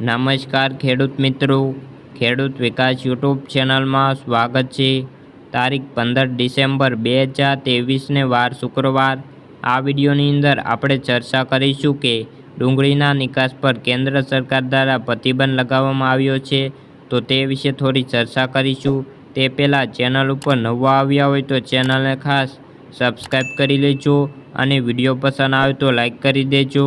નમસ્કાર ખેડૂત મિત્રો. ખેડૂત વિકાસ યુટ્યુબ ચેનલમાં સ્વાગત છે. તારીખ પંદર ડિસેમ્બર બે હજાર ત્રેવીસને વાર શુક્રવાર. આ વિડીયોની અંદર આપણે ચર્ચા કરીશું કે ડુંગળીના નિકાસ પર કેન્દ્ર સરકાર દ્વારા પ્રતિબંધ લગાવવામાં આવ્યો છે. તો તે વિશે થોડી ચર્ચા કરીશું. તે પહેલાં ચેનલ ઉપર નવા આવ્યા હોય તો ચેનલને ખાસ સબસ્ક્રાઈબ કરી લેજો અને વીડિયો પસંદ આવે તો લાઈક કરી દેજો.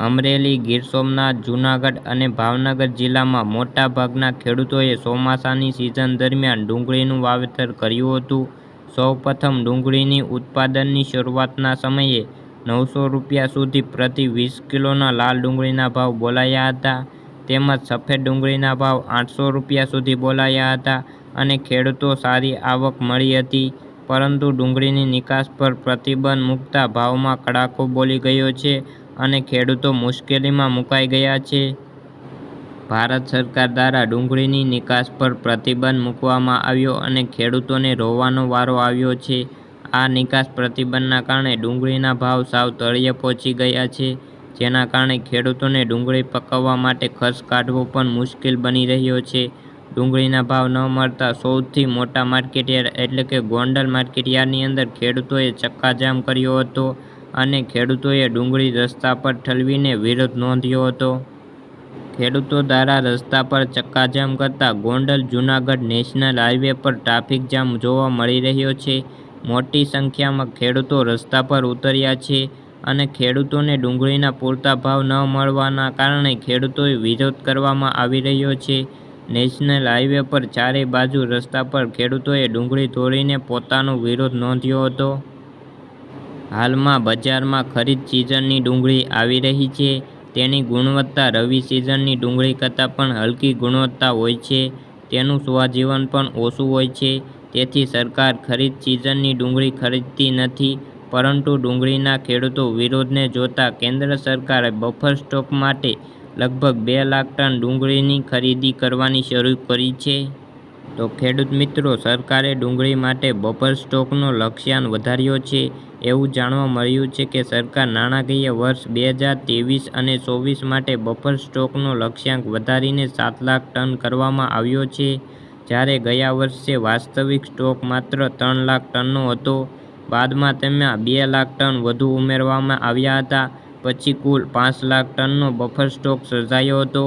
અમરેલી, ગીર સોમનાથ, જૂનાગઢ અને ભાવનગર જિલ્લામાં મોટા ભાગના ખેડૂતોએ ચોમાસાની સિઝન દરમિયાન ડુંગળીનું વાવેતર કર્યું હતું. સૌપ્રથમ ડુંગળીની ઉત્પાદનની શરૂઆતના સમયે નવસો રૂપિયા સુધી પ્રતિ વીસ કિલોના લાલ ડુંગળીના ભાવ બોલાયા હતા. તેમજ સફેદ ડુંગળીના ભાવ આઠસો રૂપિયા સુધી બોલાયા હતા અને ખેડૂતો સારી આવક મળી હતી. પરંતુ ડુંગળીની નિકાસ પર પ્રતિબંધ મૂકતા ભાવમાં કડાકો બોલી ગયો છે. અને ખેડૂતો મુશ્કેલીમાં મુકાઈ ગયા છે. ભારત સરકાર દ્વારા ડુંગળીની નિકાસ પર પ્રતિબંધ મૂકવામાં આવ્યો અને ખેડૂતોને રોવાનો વારો આવ્યો છે. આ નિકાસ પ્રતિબંધના કારણે ડુંગળીના ભાવ સાવ તળિયે પહોંચી ગયા છે, જેના કારણે ખેડૂતોને ડુંગળી પકવવા માટે ખર્ચ કાઢવો પણ મુશ્કેલ બની રહ્યો છે. ડુંગળીના ભાવ ન મળતા સૌથી મોટા માર્કેટયાર્ડ એટલે કે ગોંડલ માર્કેટયાર્ડની અંદર ખેડૂતોએ ચક્કાજામ કર્યો હતો. અને ખેડૂતોએ ડુંગળી રસ્તા પર ઠલવીને વિરોધ નોંધ્યો હતો. ખેડૂતો દ્વારા રસ્તા પર ચક્કાજામ કરતા ગોંડલ, જૂનાગઢ નેશનલ હાઈવે પર ટ્રાફિક જામ જોવા મળી રહ્યો છે. મોટી સંખ્યામાં ખેડૂતો રસ્તા પર ઉતર્યા છે અને ખેડૂતોને ડુંગળીના પૂરતા ભાવ ન મળવાના કારણે ખેડૂતોએ વિરોધ કરવામાં આવી રહ્યો છે. નેશનલ હાઈવે પર ચારે બાજુ રસ્તા પર ખેડૂતોએ ડુંગળી તોડીને પોતાનો વિરોધ નોંધ્યો હતો. હાલમાં બજારમાં ખરીદ સિઝનની ડુંગળી આવી રહી છે. તેની ગુણવત્તા રવિ સિઝનની ડુંગળી કરતાં પણ હલકી ગુણવત્તા હોય છે. તેનું સ્વજીવન પણ ઓછું હોય છે. તેથી સરકાર ખરીદ સિઝનની ડુંગળી ખરીદતી નથી, પરંતુ ડુંગળીના ખેડૂતો વિરોધને જોતા કેન્દ્ર સરકારે બફર સ્ટોક માટે લગભગ બે લાખ ટન ડુંગળીની ખરીદી કરવાની શરૂ કરી છે. તો ખેડૂત મિત્રો, સરકારે ડુંગળી માટે બફર સ્ટોકનો લક્ષ્યાંક વધાર્યો છે. એવું જાણવા મળ્યું છે કે સરકાર નાણાકીય વર્ષ બે હજાર ત્રેવીસ અને ચોવીસ માટે બફર સ્ટોકનો લક્ષ્યાંક વધારીને સાત લાખ ટન કરવામાં આવ્યો છે. જ્યારે ગયા વર્ષે વાસ્તવિક સ્ટોક માત્ર ત્રણ લાખ ટનનો હતો. બાદમાં તેમાં બે લાખ ટન વધુ ઉમેરવામાં આવ્યા હતા. પછી કુલ પાંચ લાખ ટનનો બફર સ્ટોક સર્જાયો હતો.